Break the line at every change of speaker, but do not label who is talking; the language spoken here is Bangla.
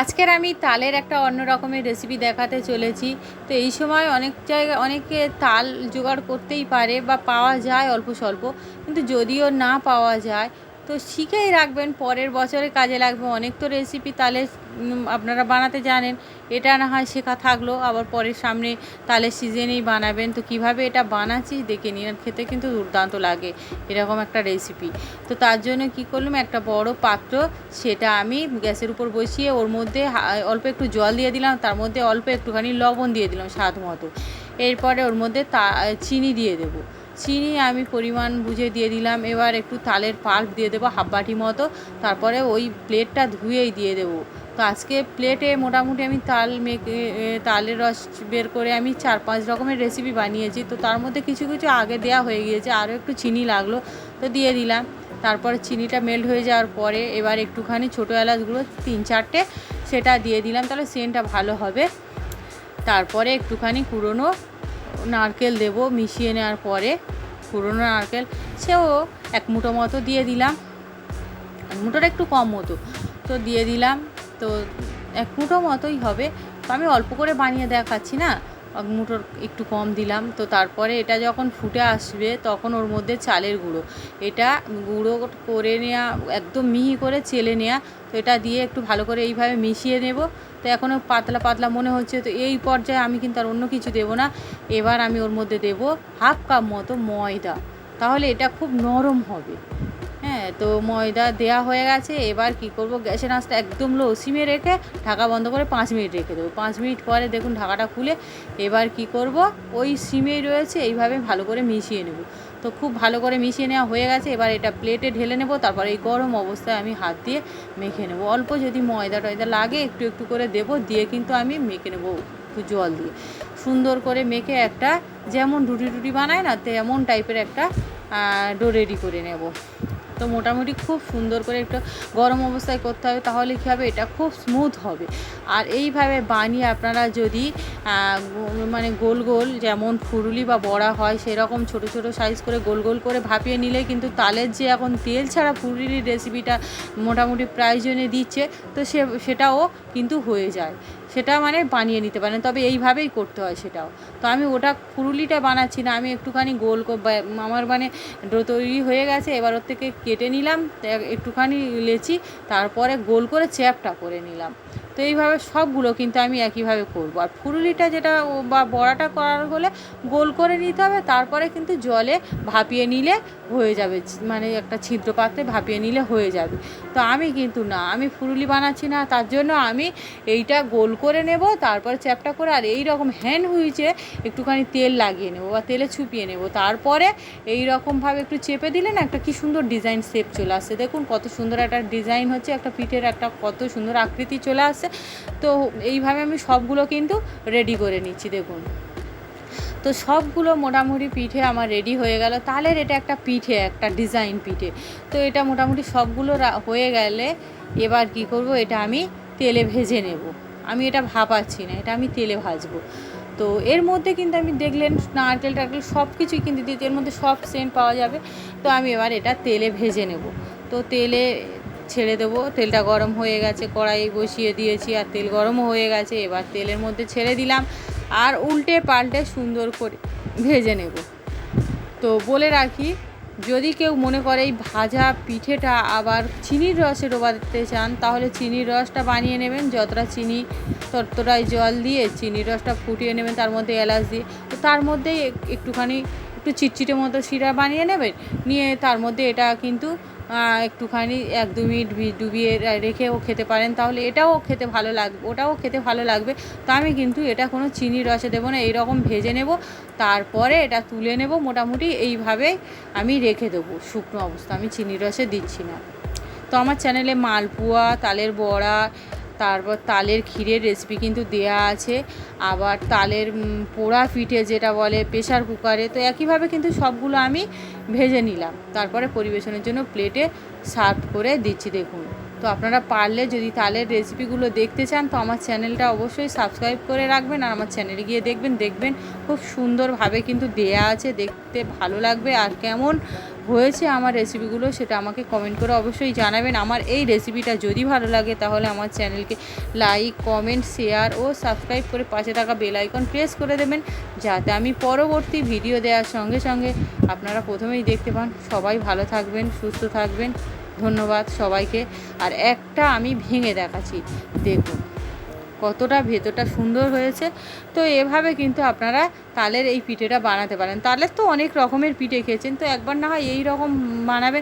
আজকের আমি তালের একটা অন্য রকমের রেসিপি দেখাতে চলেছি। তো এই সময় অনেক জায়গায় অনেকে তাল জোগাড় করতেই পারে বা পাওয়া যায় অল্প স্বল্প, কিন্তু যদিও না পাওয়া যায় তো শিখেই রাখবেন, পরের বছরে কাজে লাগবে অনেক তো রেসিপি তালে আপনারা বানাতে জানেন, এটা না হয় শেখা থাকল, আবার পরের সামনে তালের সিজনেই বানাবেন, তো কীভাবে এটা বানাচ্ছি দেখে নিন খেতে কিন্তু দুর্দান্ত লাগে, এরকম একটা রেসিপি তো তার জন্য কি করলাম, একটা বড় পাত্র, সেটা আমি গ্যাসের উপর বসিয়ে ওর মধ্যে অল্প একটু জল দিয়ে দিলাম, তার মধ্যে অল্প একটুখানি লবণ দিয়ে দিলাম স্বাদ মতো। এরপরে ওর মধ্যে তা, চিনি দিয়ে দেবো। চিনি আমি পরিমাণ বুঝে দিয়ে দিলাম। এবার একটু তালের পাল্প দিয়ে দেবো, হাফ বাটি মতো। তারপরে ওই প্লেটটা ধুয়েই দিয়ে দেবো। তো আজকে প্লেটে মোটামুটি আমি তাল মেখে তালের রস বের করে আমি চার পাঁচ রকমের রেসিপি বানিয়েছি। তো তার মধ্যে কিছু কিছু আগে দেওয়া হয়ে গিয়েছে, আরও একটু চিনি লাগল, তো দিয়ে দিলাম। তারপরে চিনিটা মেল্ট হয়ে যাওয়ার পরে এবার একটুখানি ছোটো এলাচগুলো তিন চারটে, সেটা দিয়ে দিলাম, তাহলে সেন্টটা ভালো হবে। তারপরে একটুখানি কুড়োনো নারকেল দেব মিশিয়ে নেওয়ার পরে পুরোনো নারকেল, সেও এক মুঠো মতো দিয়ে দিলাম। এক মুঠোটা একটু কম মতো তো দিয়ে দিলাম। তো এক মুঠো মতোই হবে। তো আমি অল্প করে বানিয়ে দেখাচ্ছি না? মুঠোর একটু কম দিলাম। তো তারপরে এটা যখন ফুটে আসবে, তখন ওর মধ্যে চালের গুঁড়ো। এটা গুঁড়ো করে নেওয়া একদম মিহি করে চেলে নেওয়া তো এটা দিয়ে একটু ভালো করে এইভাবে মিশিয়ে নেব। তো এখনও পাতলা পাতলা মনে হচ্ছে, তো এই পর্যায়ে আমি কিন্তু আর অন্য কিছু দেবো না। এবার আমি ওর মধ্যে দেব হাফ কাপ মতো ময়দা। তাহলে এটা খুব নরম হবে। তো ময়দা দেয়া হয়ে গেছে। এবার কি করব? গ্যাসের আঁচটা একদম লো সিমে রেখে ঢাকা বন্ধ করে পাঁচ মিনিট রেখে দেবো। পাঁচ মিনিট পরে দেখুন ঢাকাটা খুলে এবার কি করব? ওই সিমেই রয়েছে, এইভাবে ভালো করে মিশিয়ে নেব। তো খুব ভালো করে মিশিয়ে নেওয়া হয়ে গেছে। এবার এটা প্লেটে ঢেলে নেব, তারপর এই গরম অবস্থায় আমি হাত দিয়ে মেখে নেব। অল্প যদি ময়দা টয়দা লাগে, একটু একটু করে দেব, দিয়ে কিন্তু আমি মেখে নেব একটু জল দিয়ে। সুন্দর করে মেখে একটা যেমন রুটি টুটি বানায় না, তেমন টাইপের একটা ডো রেডি করে নেব। তো মোটামুটি খুব সুন্দর করে একটু গরম অবস্থায় করতে হবে, তাহলে কী হবে? এটা খুব স্মুথ হবে। আর এইভাবে বানিয়ে আপনারা যদি মানে গোল গোল যেমন ফুরুলি বা বড়া হয়, সেরকম ছোট ছোট সাইজ করে গোল গোল করে ভাপিয়ে নিলে কিন্তু তালের যে এখন তেল ছাড়া ফুরুলির রেসিপিটা মোটামুটি প্রায়জনে দিচ্ছে, তো সে, সেটাও কিন্তু হয়ে যায়। সেটা মানে বানিয়ে নিতে পারেন, তবে এইভাবেই করতে হয় সেটাও। তো আমি ওটা ফুরুলিটা বানাচ্ছি না, আমি একটুখানি গোল আমার মানে ডো তৈরি হয়ে গেছে, এবার ওর থেকে কেটে নিলাম একটুখানি লেচি, তারপরে গোল করে চ্যাপটা করে নিলাম। তো এইভাবে সবগুলো কিন্তু আমি একইভাবে করব। আর ফুরুলিটা যেটা বা বড়াটা করার হলে গোল করে নিতে হবে, তারপরে কিন্তু জলে ভাপিয়ে নিলে হয়ে যাবে মানে একটা ছিদ্র পাত্রে ভাপিয়ে নিলে হয়ে যাবে। তো আমি কিন্তু না, আমি ফুরুলি বানাচ্ছি না, তার জন্য আমি এইটা গোল করে নেব, তারপর চ্যাপটা করে আর এই রকম হ্যান্ড হুইচে একটুখানি তেল লাগিয়ে নেব বা তেলে ছুপিয়ে নেব। তারপরে এই রকমভাবে একটু চেপে দিলে না একটা কি সুন্দর ডিজাইন শেপ চলে আসছে দেখুন কত সুন্দর একটা ডিজাইন হচ্ছে, একটা পিঠের একটা কত সুন্দর আকৃতি চলে আসছে তো এইভাবে আমি সবগুলো কিন্তু রেডি করে নিচ্ছি, দেখুন। তো সবগুলো মোটামুটি পিঠে আমার রেডি হয়ে গেল। তালের এটা একটা পিঠে, একটা ডিজাইন পিঠে। তো এটা মোটামুটি সবগুলো হয়ে গেলে এবার কি করব, এটা আমি তেলে ভেজে নেব। আমি এটা ভাপাচ্ছি না, এটা আমি তেলে ভাজবো। তো এর মধ্যে কিন্তু আমি দেখলেন নারকেল টারকেল সব কিছুই কিন্তু দিতে, এর মধ্যে সব সেন্ট পাওয়া যাবে। তো আমি এবার এটা তেলে ভেজে নেব। তো তেলে ছেড়ে দেবো। তেলটা গরম হয়ে গেছে কড়াই বসিয়ে দিয়েছি আর তেল গরমও হয়ে গেছে। এবার তেলের মধ্যে ছেড়ে দিলাম আর উল্টে পাল্টে সুন্দর করে ভেজে নেব। তো বলে রাখি, যদি কেউ মনে করে এই ভাজা পিঠেটা আবার চিনির রসে ডোবাতে চান, তাহলে চিনির রসটা বানিয়ে নেবেন। যতটা চিনি, ততটাই জল দিয়ে চিনির রসটা ফুটিয়ে নেবেন, তার মধ্যে এলাচ দিয়ে। তো তার মধ্যেই এক- একটুখানি, একটু চিটচিটে মতো শিরা বানিয়ে নেবেন। নিয়ে তার মধ্যে এটা কিন্তু একটুখানি এক দু মিনিট ডুবিয়ে রেখে রেখেও খেতে পারেন, তাহলে এটাও খেতে ভালো লাগবে ওটাও খেতে ভালো লাগবে। তো আমি কিন্তু এটা কোনো চিনি রসে দেবো না, এইরকম ভেজে নেব, তারপরে এটা তুলে নেব মোটামুটি, এইভাবে আমি রেখে দেবো শুকনো অবস্থা, আমি চিনি রসে দিচ্ছি না। তো আমার চ্যানেলে মালপোয়া, তালের বড়া তারপর তালের ক্ষীরের রেসিপি কিন্তু দেয়া আছে। আবার তালের পোড়া পিঠে যেটা বলে প্রেশার কুকারে তো একইভাবে কিন্তু সবগুলো আমি ভেজে নিলাম। তারপরে পরিবেশনের জন্য প্লেটে সার্ভ করে দিচ্ছি, দেখুন। তো আপনারা পারলে যদি তালের রেসিপিগুলো দেখতে চান, তো আমার চ্যানেলটা অবশ্যই সাবস্ক্রাইব করে রাখবেন। আর আমার চ্যানেলে গিয়ে দেখবেন দেখবেন খুব সুন্দরভাবে কিন্তু দেয়া আছে। দেখতে ভালো লাগবে আর কেমন হয়েছে আমার রেসিপিগুলো সেটা আমাকে কমেন্ট করে অবশ্যই জানাবেন। আমার এই রেসিপিটা যদি ভালো লাগে, তাহলে আমার চ্যানেলকে লাইক কমেন্ট শেয়ার ও সাবস্ক্রাইব করে পাশে থাকা বেল আইকন প্রেস করে দেবেন, যাতে আমি পরবর্তী ভিডিও দেওয়ার সঙ্গে সঙ্গে আপনারা প্রথমেই দেখতে পান। সবাই ভালো থাকবেন, সুস্থ থাকবেন। ধন্যবাদ সবাইকে। আর একটা আমি ভেঙে দেখাচ্ছি। দেখুন। কতটা ভেতরটা সুন্দর হয়েছে। তো এভাবে কিন্তু আপনারা তালের এই পিঠেটা বানাতে পারেন। তালের তো অনেক রকমের পিঠে খেয়েছেন। তো একবার না হয় এই রকম বানাবে।